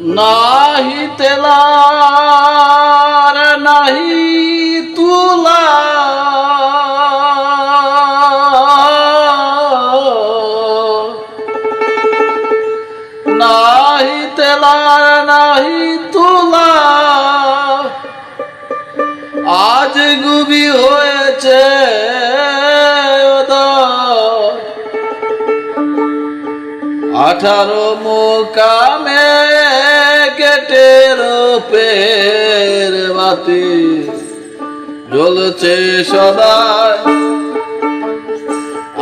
নাহি তেলার নাহি তুলা। নাহি তেলার নাহি তুলা। আজ গুবি হয়েছে আঠারো মোকামে কেটে রূপের বাতি জ্বলছে সদায়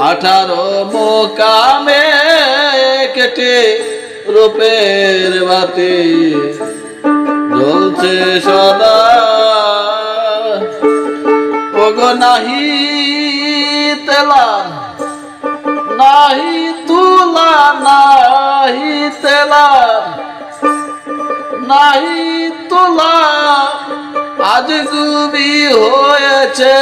আঠারো মোকামে কেটে রূপের বাতি জ্বলছে সদা ওগো নাহি তেলা, নাহি নাহি তেলা, নাহি তুলা আজ গুবি হয়েছে।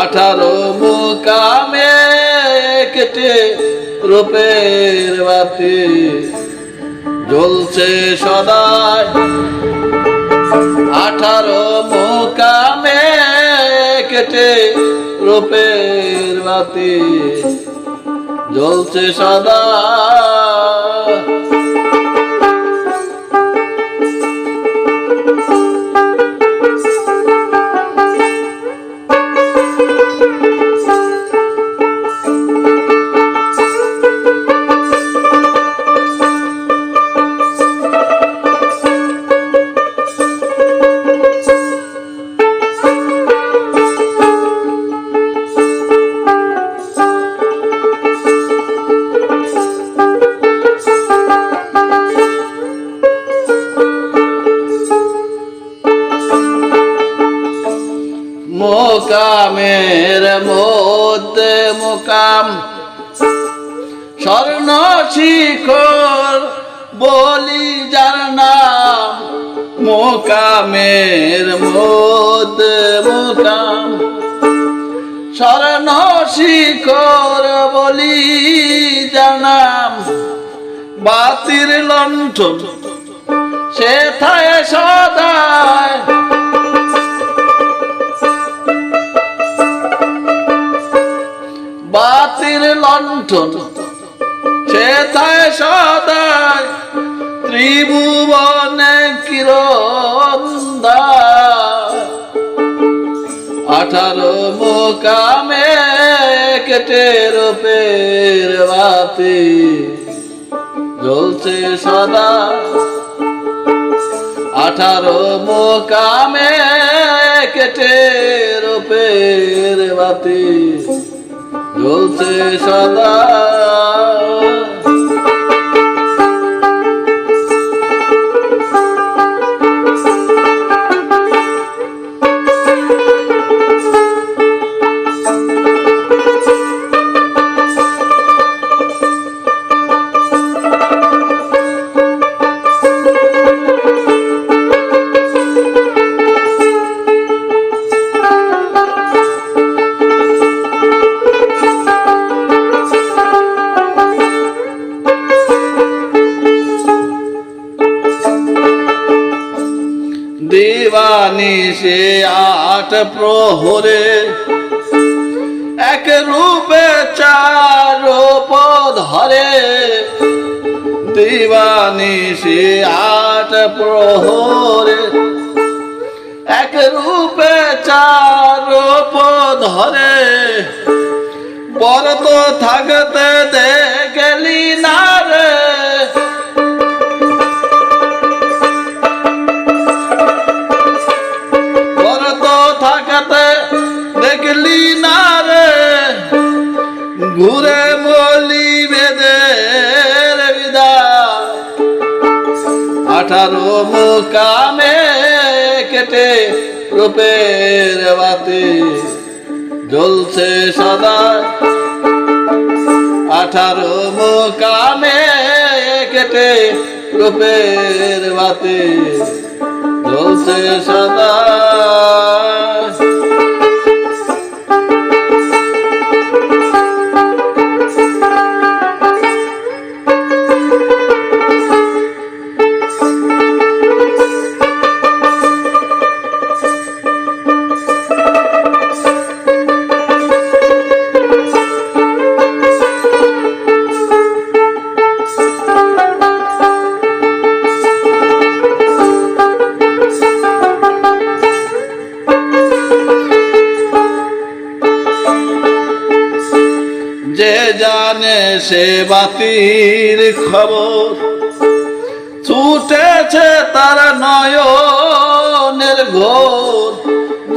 আঠারো মুকামে কেটে রূপের বাতি জ্বলছে সদায় আঠারো মোকামে কেটে রূপের বাতি জ্বলছে সদা মোকামের মধ্যে মোকাম। স্বর্ণ শিখর বলি যার নাম, মোকামের মধ্যে মোকাম। স্বর্ণ শিখর বলি যার নাম, বাতির লণ্ঠন, সে থায় সদায় লণ্ঠন থায় সদায় ত্রিভুবনে কিরণ আঠারো মোকামে কেটে রূপের বাতি জ্বলছে সদা। আঠারো মোকামে কেটে রূপের বাতি জ্বলছে সদা। সে আট প্রহরে। এক রূপে চার ধরে দিবানি সে আট প্রহরে। এক রূপে চার ধরে বর তো থাকতে ঘুরে মলি বেদের বিদায়। আঠারো মুকামে কেটে রূপের বাতি জ্বলছে সদা আঠারো মুকামে কেটে রূপের বাতি জ্বলছে সদা জানে সে বাতির খবর। ছুটেছে তার নয়নের ঘোর।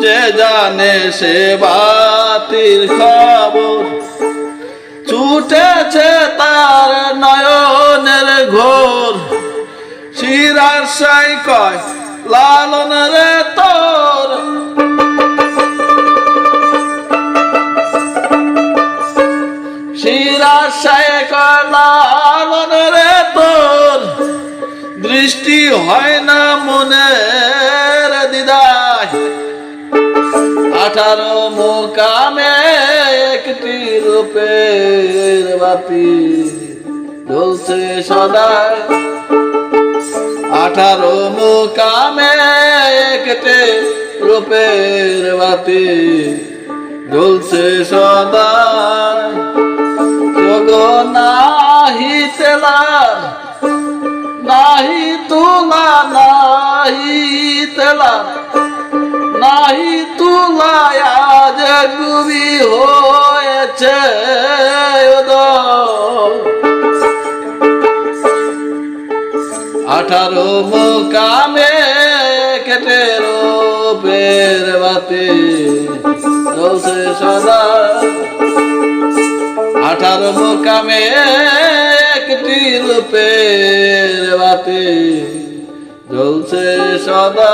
যে জানে সে বাতির খবর। ছুটেছে তার নয়নের ঘোর। শিরার সাই কয়, লালন রে তোর হয় না মনের দিদায় আঠারো মোকামে একটি রূপের বাতি জ্বলছে সদায় আঠারো মোকামে একটি রূপের বাতি সদায় যোগ নাহি তেলার নাহি তুলা নাহি তেলা নাহি তুলায় আজ গুবি হয়েছে। আঠারো মোকামে কেটে রূপের বাতি চলছে সদা আঠারো মোকামে কুটিল পের বাতি জ্বলছে সদা